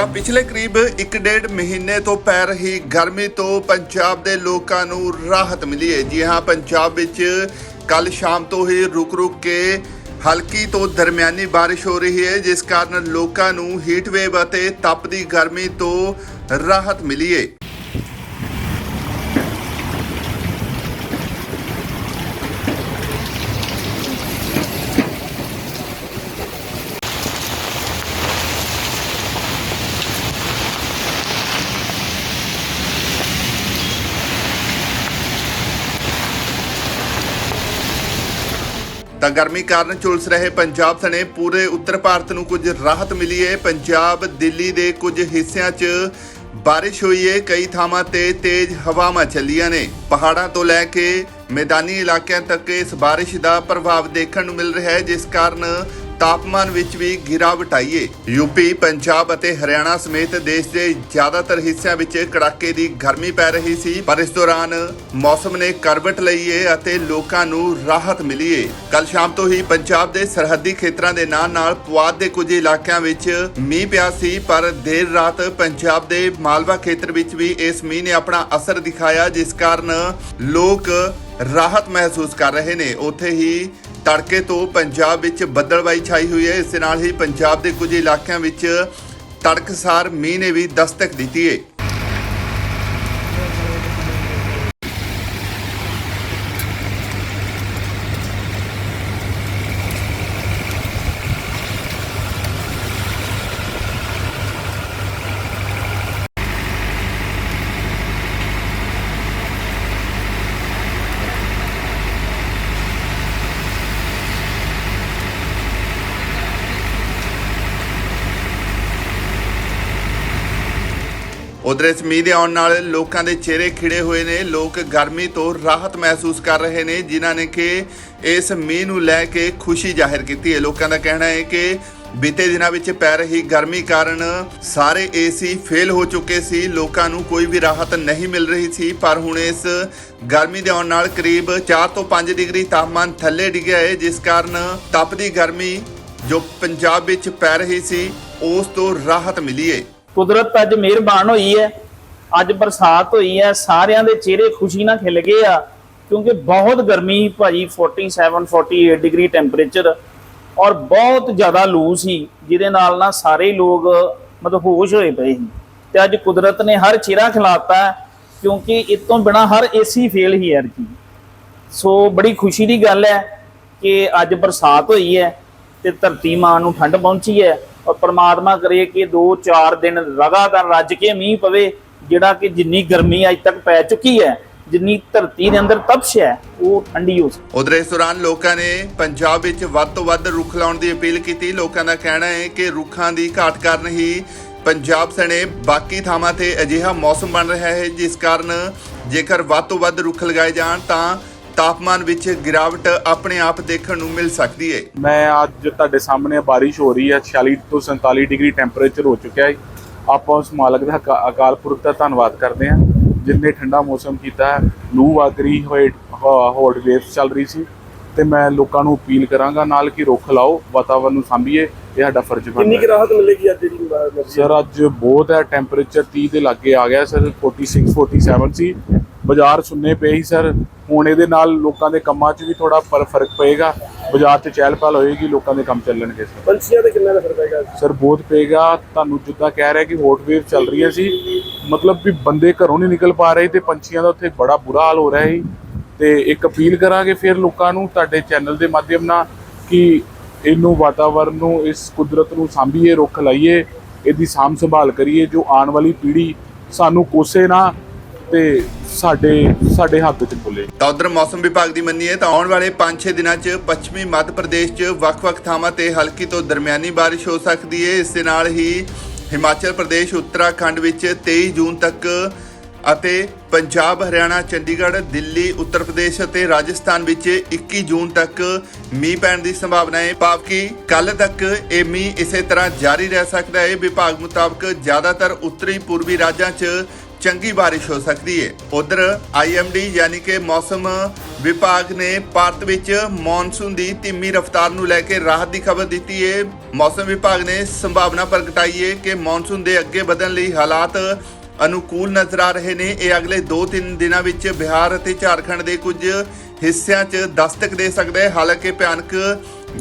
ਤਾਂ ਪਿਛਲੇ ਕਰੀਬ 1.5 ਮਹੀਨੇ ਤੋਂ ਪੈ ਰਹੀ ਗਰਮੀ ਤੋਂ ਪੰਜਾਬ ਦੇ ਲੋਕਾਂ ਨੂੰ ਰਾਹਤ ਮਿਲੀ ਹੈ। ਜੀ ਹਾਂ, ਪੰਜਾਬ ਵਿੱਚ ਕੱਲ ਸ਼ਾਮ ਤੋਂ ਹੀ ਰੁਕ-ਰੁਕ ਕੇ ਹਲਕੀ ਤੋਂ ਦਰਮਿਆਨੀ ਬਾਰਿਸ਼ ਹੋ ਰਹੀ ਹੈ, ਜਿਸ ਕਾਰਨ ਲੋਕਾਂ ਨੂੰ ਹੀਟ ਵੇਵ ਅਤੇ ਤਪਦੀ ਗਰਮੀ ਤੋਂ ਰਾਹਤ ਮਿਲੀ ਹੈ। ਤਾਂ ਗਰਮੀ ਕਾਰਨ ਝੁਲਸ ਰਹੇ ਪੰਜਾਬ ਸਣੇ ਪੂਰੇ ਉੱਤਰ ਭਾਰਤ ਨੂੰ ਕੁਝ ਰਾਹਤ ਮਿਲੀ ਹੈ ਪੰਜਾਬ, ਦਿੱਲੀ ਦੇ ਕੁਝ ਹਿੱਸਿਆਂ 'ਚ ਬਾਰਿਸ਼ ਹੋਈ ਹੈ ਕਈ ਥਾਵਾਂ ਤੇ ਤੇਜ਼ ਹਵਾਵਾਂ ਚੱਲੀਆਂ ਨੇ। ਪਹਾੜਾਂ ਤੋਂ ਲੈ ਕੇ ਮੈਦਾਨੀ ਇਲਾਕਿਆਂ ਤੱਕ ਇਸ ਬਾਰਿਸ਼ ਦਾ ਪ੍ਰਭਾਵ ਦੇਖਣ ਨੂੰ ਮਿਲ ਰਿਹਾ ਹੈ, ਜਿਸ ਕਾਰਨ ਤਾਪਮਾਨ ਵਿੱਚ ਵੀ ਗਿਰਾਵਟ ਆਈ ਹੈ ਯੂਪੀ, ਪੰਜਾਬ ਅਤੇ ਹਰਿਆਣਾ ਸਮੇਤ ਦੇਸ਼ ਦੇ ਜ਼ਿਆਦਾਤਰ ਹਿੱਸਿਆਂ ਵਿੱਚ ਕੜਾਕੇ ਦੀ ਗਰਮੀ ਪੈ ਰਹੀ ਸੀ, ਪਰ ਇਸ ਦੌਰਾਨ ਮੌਸਮ ਨੇ ਕਰਵਟ ਲਈ ਹੈ ਅਤੇ ਲੋਕਾਂ ਨੂੰ ਰਾਹਤ ਮਿਲੀ ਹੈ ਕੱਲ ਸ਼ਾਮ ਤੋਂ ਹੀ ਪੰਜਾਬ ਦੇ ਸਰਹੱਦੀ ਖੇਤਰਾਂ ਦੇ ਨਾਲ-ਨਾਲ ਪੁਆਧ ਦੇ ਕੁਝ ਇਲਾਕਿਆਂ ਵਿੱਚ ਮੀਂਹ ਪਿਆ ਸੀ, ਪਰ ਦੇਰ ਰਾਤ ਪੰਜਾਬ ਦੇ ਮਾਲਵਾ ਖੇਤਰ ਵਿੱਚ ਵੀ ਇਸ ਮੀਂਹ ਨੇ ਆਪਣਾ ਅਸਰ ਦਿਖਾਇਆ, ਜਿਸ ਕਾਰਨ ਲੋਕ ਰਾਹਤ ਮਹਿਸੂਸ ਕਰ ਰਹੇ ਨੇ। ਉੱਥੇ ਹੀ ਤੜਕੇ ਤੋਂ ਪੰਜਾਬ ਵਿੱਚ ਬੱਦਲਬਾਈ ਛਾਈ ਹੋਈ ਹੈ। ਇਸ ਦੇ ਨਾਲ ਹੀ ਪੰਜਾਬ ਦੇ ਕੁਝ ਇਲਾਕਿਆਂ ਵਿੱਚ ਤੜਕਸਾਰ ਮੀਂਹ ਨੇ ਵੀ ਦਸਤਕ ਦਿੱਤੀ ਹੈ। ਉਧਰ ਇਸ ਮੀਂਹ ਦੇ ਆਉਣ ਨਾਲ ਲੋਕਾਂ ਦੇ ਚਿਹਰੇ ਖਿੜੇ ਹੋਏ ਨੇ। ਲੋਕ ਗਰਮੀ ਤੋਂ ਰਾਹਤ ਮਹਿਸੂਸ ਕਰ ਰਹੇ ਨੇ, ਜਿਨ੍ਹਾਂ ਨੇ ਕਿ ਇਸ ਮੀਂਹ ਨੂੰ ਲੈ ਕੇ ਖੁਸ਼ੀ ਜ਼ਾਹਿਰ ਕੀਤੀ ਹੈ। ਲੋਕਾਂ ਦਾ ਕਹਿਣਾ ਹੈ ਕਿ ਬੀਤੇ ਦਿਨਾਂ ਵਿੱਚ ਪੈ ਰਹੀ ਗਰਮੀ ਕਾਰਨ ਸਾਰੇ ਏਸੀ ਫੇਲ ਹੋ ਚੁੱਕੇ ਸੀ। ਲੋਕਾਂ ਨੂੰ ਕੋਈ ਵੀ ਰਾਹਤ ਨਹੀਂ ਮਿਲ ਰਹੀ ਸੀ, ਪਰ ਹੁਣ ਇਸ ਗਰਮੀ ਦੇ ਆਉਣ ਨਾਲ ਕਰੀਬ 4 ਤੋਂ 5 ਡਿਗਰੀ ਤਾਪਮਾਨ ਥੱਲੇ ਡਿੱਗਿਆ ਹੈ, ਜਿਸ ਕਾਰਨ ਤਪਦੀ ਗਰਮੀ ਜੋ ਪੰਜਾਬ ਵਿੱਚ ਪੈ ਰਹੀ ਸੀ, ਉਸ ਤੋਂ ਰਾਹਤ ਮਿਲੀ ਹੈ। ਕੁਦਰਤ ਅੱਜ ਮਿਹਰਬਾਨ ਹੋਈ ਹੈ। ਅੱਜ ਬਰਸਾਤ ਹੋਈ ਹੈ। ਸਾਰਿਆਂ ਦੇ ਚਿਹਰੇ ਖੁਸ਼ੀ ਨਾਲ ਖਿਲ ਗਏ ਆ। ਕਿਉਂਕਿ ਬਹੁਤ ਗਰਮੀ ਭਾਜੀ 47 48 ਡਿਗਰੀ ਟੈਂਪਰੇਚਰ ਔਰ ਬਹੁਤ ਜ਼ਿਆਦਾ ਲੂ ਸੀ, ਜਿਹਦੇ ਨਾਲ ਨਾ ਸਾਰੇ ਲੋਕ ਮਤਲਬ ਹੋਸ਼ ਹੋਏ ਪਏ ਸੀ। ਤੇ ਅੱਜ ਕੁਦਰਤ ਨੇ ਹਰ ਚਿਹਰਾ ਖਿਲਾਤਾ ਕਿਉਂਕਿ ਇਸ ਤੋਂ ਬਿਨਾ ਹਰ ਏਸੀ ਫੇਲ ਹੀ ਹੈ ਜੀ ਸੋ ਬੜੀ ਖੁਸ਼ੀ ਦੀ ਗੱਲ ਹੈ ਕਿ ਅੱਜ ਬਰਸਾਤ ਹੋਈ ਹੈ ਤੇ ਧਰਤੀ ਮਾਂ ਨੂੰ ਠੰਡ ਪਹੁੰਚੀ ਹੈ। ਔਰ ਪ੍ਰਮਾਤਮਾ ਕਰੇ ਕਿ 2-4 ਦਿਨ ਲਗਾਤਾਰ ਰੱਜ ਕੇ ਮੀਂਹ ਪਵੇ, ਜਿਹੜਾ ਕਿ ਜਿੰਨੀ ਗਰਮੀ ਅੱਜ ਤੱਕ ਪੈ ਚੁੱਕੀ ਹੈ, ਜਿੰਨੀ ਧਰਤੀ ਦੇ ਅੰਦਰ ਤਪਸ਼ ਹੈ, ਉਹ ਠੰਡੀ ਹੋ ਸਕੇ। ਉਧਰ ਇਸ ਦੌਰਾਨ ਲੋਕਾਂ ਨੇ ਪੰਜਾਬ ਵਿੱਚ ਵੱਧ ਤੋਂ ਵੱਧ ਰੁੱਖ ਲਾਉਣ ਦੀ ਅਪੀਲ ਕੀਤੀ। ਲੋਕਾਂ ਦਾ ਕਹਿਣਾ ਹੈ ਕਿ ਰੁੱਖਾਂ ਦੀ ਘਾਟ ਕਾਰਨ ਹੀ ਪੰਜਾਬ ਸਣੇ ਬਾਕੀ ਥਾਵਾਂ ਤੇ ਅਜਿਹਾ ਮੌਸਮ ਬਣ ਰਿਹਾ ਹੈ, ਜਿਸ ਕਾਰਨ ਜੇਕਰ ਵੱਧ ਤੋਂ ਵੱਧ ਰੁੱਖ ਲਗਾਏ ਜਾਣ, ਤਾਂ ਤਾਪਮਾਨ ਵਿੱਚ ਗਿਰਾਵਟ ਆਪਣੇ ਆਪ ਦੇਖਣ ਨੂੰ ਮਿਲ ਸਕਦੀ ਹੈ ਮੈਂ ਅੱਜ ਤੁਹਾਡੇ ਸਾਹਮਣੇ ਬਾਰਿਸ਼ ਹੋ ਰਹੀ ਹੈ 46 ਤੋਂ 47 ਡਿਗਰੀ ਟੈਂਪਰੇਚਰ ਹੋ ਚੁੱਕਿਆ ਹੈ। ਆਪਾਂ ਉਸ ਮਾਲਕ ਦਾ ਅਕਾ- ਅਕਾਲ ਪੁਰਖ ਦਾ ਧੰਨਵਾਦ ਕਰਦੇ ਹਾਂ ਜਿਨਨੇ ਠੰਡਾ ਮੌਸਮ ਕੀਤਾ ਹੈ। ਲੂ ਵਗ ਰਹੀ ਹੋਏ ਹੌਟ ਵੇਵਸ ਚੱਲ ਰਹੀ ਸੀ ਤੇ ਮੈਂ ਲੋਕਾਂ ਨੂੰ ਅਪੀਲ ਕਰਾਂਗਾ ਨਾਲ ਕਿ ਰੁੱਖ ਲਾਓ ਵਾਤਾਵਰਨ ਨੂੰ ਸਾਂਭੀਏ ਇਹ ਸਾਡਾ ਫਰਜ਼ ਕਿੰਨੀ ਬਣਦਾ ਕੁ ਹੈ ਰਾਹਤ ਮਿਲੇਗੀ ਅੱਜ ਜਿਹੜੀ ਸਰ ਅੱਜ ਬਹੁਤ ਹੈ ਟੈਂਪਰੇਚਰ 30 ਦੇ ਲਾਗੇ ਆ ਗਿਆ ਸਰ 46 47 ਸੀ। ਬਾਜ਼ਾਰ ਸੁੰਨੇ ਪਏ ਸੀ ਸਰ ਹੁਣ ਇਹਦੇ ਨਾਲ ਲੋਕਾਂ ਦੇ ਕੰਮਾਂ 'ਚ ਵੀ ਥੋੜਾ ਫ਼ਰਕ ਪਏਗਾ ਬਾਜ਼ਾਰ 'ਚ ਚਹਿਲ ਪਹਿਲ ਹੋਏਗੀ ਲੋਕਾਂ ਦੇ ਕੰਮ ਚੱਲਣਗੇ ਸਰ ਪੰਛੀਆਂ ਤੇ ਕਿੰਨਾ ਅਸਰ ਪਏਗਾ? ਸਰ ਬਹੁਤ ਪਏਗਾ ਤੁਹਾਨੂੰ ਜਿੱਦਾਂ ਕਹਿ ਰਿਹਾ ਕਿ ਹੌਟ ਵੇਵ ਚੱਲ ਰਹੀਆਂ ਸੀ ਮਤਲਬ ਵੀ ਬੰਦੇ ਘਰੋਂ ਨਹੀਂ ਨਿਕਲ ਪਾ ਰਹੇ ਤੇ ਪੰਛੀਆਂ ਦਾ ਉੱਥੇ ਬੜਾ ਬੁਰਾ ਹਾਲ ਹੋ ਰਿਹਾ ਸੀ। ਤੇ ਇੱਕ ਅਪੀਲ ਕਰਾਂਗੇ ਫਿਰ ਲੋਕਾਂ ਨੂੰ ਤੁਹਾਡੇ ਚੈਨਲ ਦੇ ਮਾਧਿਅਮ ਨਾਲ ਕਿ ਇਹਨੂੰ ਵਾਤਾਵਰਨ ਨੂੰ ਇਸ ਕੁਦਰਤ ਨੂੰ ਸਾਂਭੀਏ ਰੁੱਖ ਲਾਈਏ ਇਹਦੀ ਸਾਂਭ ਸੰਭਾਲ ਕਰੀਏ ਜੋ ਆਉਣ ਵਾਲੀ ਪੀੜ੍ਹੀ ਸਾਨੂੰ ਕੋਸੇ ਨਾ ਤੇ ਸਾਡੇ ਸਾਡੇ ਹੱਥ 'ਚ ਖੁੱਲੇ। ਤਾਂ ਉਧਰ ਮੌਸਮ ਵਿਭਾਗ ਦੀ ਮੰਨੀਏ ਤਾਂ ਆਉਣ ਵਾਲੇ 5-6 ਦਿਨਾਂ 'ਚ ਪੱਛਮੀ ਮੱਧ ਪ੍ਰਦੇਸ਼ 'ਚ ਵੱਖ-ਵੱਖ ਥਾਵਾਂ ਤੇ ਹਲਕੀ ਤੋਂ ਦਰਮਿਆਨੀ ਬਾਰਿਸ਼ ਹੋ ਸਕਦੀ ਹੈ ਇਸ ਦੇ ਨਾਲ ਹੀ ਹਿਮਾਚਲ ਪ੍ਰਦੇਸ਼, ਉੱਤਰਾਖੰਡ ਵਿੱਚ 23 ਜੂਨ ਤੱਕ ਅਤੇ ਪੰਜਾਬ, ਹਰਿਆਣਾ, ਚੰਡੀਗੜ੍ਹ, ਦਿੱਲੀ, ਉੱਤਰ ਪ੍ਰਦੇਸ਼ ਅਤੇ ਰਾਜਸਥਾਨ ਵਿੱਚ 21 ਜੂਨ ਤੱਕ ਮੀਂਹ ਪੈਣ ਦੀ ਸੰਭਾਵਨਾ ਹੈ ਭਾਵ ਕਿ ਕੱਲ ਤੱਕ ਇਹ ਮੀਂਹ ਇਸੇ ਤਰ੍ਹਾਂ ਜਾਰੀ ਰਹਿ ਸਕਦਾ ਹੈ ਵਿਭਾਗ ਮੁਤਾਬਕ ਜ਼ਿਆਦਾਤਰ ਉੱਤਰੀ ਪੂਰਬੀ ਰਾਜਾਂ 'ਚ ਚੰਗੀ ਬਾਰਿਸ਼ ਹੋ ਸਕਦੀ ਹੈ ਉਧਰ ਆਈਐਮਡੀ ਯਾਨੀ ਕਿ ਮੌਸਮ ਵਿਭਾਗ ਨੇ ਭਾਰਤ ਵਿੱਚ ਮੌਨਸੂਨ ਦੀ ਧੀਮੀ ਰਫ਼ਤਾਰ ਨੂੰ ਲੈ ਕੇ ਰਾਹਤ ਦੀ ਖਬਰ ਦਿੱਤੀ ਹੈ ਮੌਸਮ ਵਿਭਾਗ ਨੇ ਸੰਭਾਵਨਾ ਪ੍ਰਗਟਾਈ ਹੈ ਕਿ ਮੌਨਸੂਨ ਦੇ ਅੱਗੇ ਵਧਣ ਲਈ ਹਾਲਾਤ ਅਨੁਕੂਲ ਨਜ਼ਰ ਆ ਰਹੇ ਨੇ। ਇਹ ਅਗਲੇ 2-3 ਦਿਨਾਂ ਵਿੱਚ ਬਿਹਾਰ ਅਤੇ ਝਾਰਖੰਡ ਦੇ ਕੁਝ ਹਿੱਸਿਆਂ 'ਚ ਦਸਤਕ ਦੇ ਸਕਦਾ ਹੈ। ਹਾਲਾਂਕਿ ਭਿਆਨਕ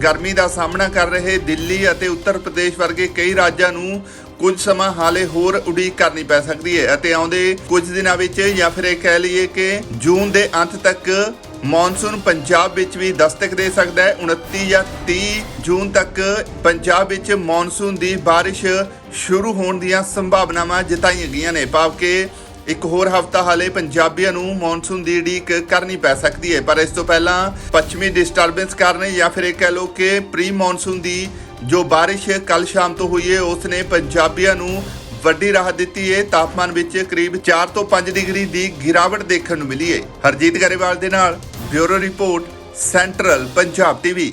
ਗਰਮੀ ਦਾ ਸਾਹਮਣਾ ਕਰ ਰਹੇ ਦਿੱਲੀ ਅਤੇ ਉੱਤਰ ਪ੍ਰਦੇਸ਼ ਵਰਗੇ ਕਈ ਰਾਜਾਂ ਨੂੰ ਕੁਝ ਸਮਾਂ ਹਾਲੇ ਹੋਰ ਉਡੀਕ ਕਰਨੀ ਪੈ ਸਕਦੀ ਹੈ ਅਤੇ ਆਉਂਦੇ ਕੁਝ ਦਿਨਾਂ ਵਿੱਚ ਜਾਂ ਫਿਰ ਇਹ ਕਹਿ ਲਈਏ ਕਿ ਜੂਨ ਦੇ ਅੰਤ ਤੱਕ ਮੌਨਸੂਨ ਪੰਜਾਬ ਵਿੱਚ ਵੀ ਦਸਤਕ ਦੇ ਸਕਦਾ ਹੈ। 29 ਜਾਂ 30 ਜੂਨ ਤੱਕ ਪੰਜਾਬ ਵਿੱਚ ਮੌਨਸੂਨ ਦੀ ਬਾਰਿਸ਼ ਸ਼ੁਰੂ ਹੋਣ ਦੀਆਂ ਸੰਭਾਵਨਾਵਾਂ ਜਤਾਈਆਂ ਗਈਆਂ ਨੇ। ਭਾਵ ਕਿ ਇੱਕ ਹੋਰ ਹਫਤਾ ਹਾਲੇ ਪੰਜਾਬੀਆਂ ਨੂੰ ਮੌਨਸੂਨ ਦੀ ਉਡੀਕ ਕਰਨੀ ਪੈ ਸਕਦੀ ਹੈ। ਪਰ ਇਸ ਤੋਂ ਪਹਿਲਾਂ ਪੱਛਮੀ ਡਿਸਟਰਬੈਂਸ ਕਾਰਨ ਜਾਂ ਫਿਰ ਇਹ ਕਹਿ ਲਓ ਕਿ ਪ੍ਰੀ ਮੌਨਸੂਨ ਦੀ ਜੋ ਬਾਰਿਸ਼ ਕੱਲ ਸ਼ਾਮ ਤੋਂ ਹੋਈ ਹੈ ਉਸ ਨੇ ਪੰਜਾਬੀਆਂ ਨੂੰ ਵੱਡੀ ਰਾਹਤ ਦਿੱਤੀ ਹੈ ਤਾਪਮਾਨ ਵਿੱਚ ਕਰੀਬ 4 ਤੋਂ 5 ਡਿਗਰੀ ਦੀ ਗਿਰਾਵਟ ਦੇਖਣ ਨੂੰ ਮਿਲੀ ਹੈ ਹਰਜੀਤ ਗਰੇਵਾਲ ਦੇ ਨਾਲ bureau report, central Punjab TV.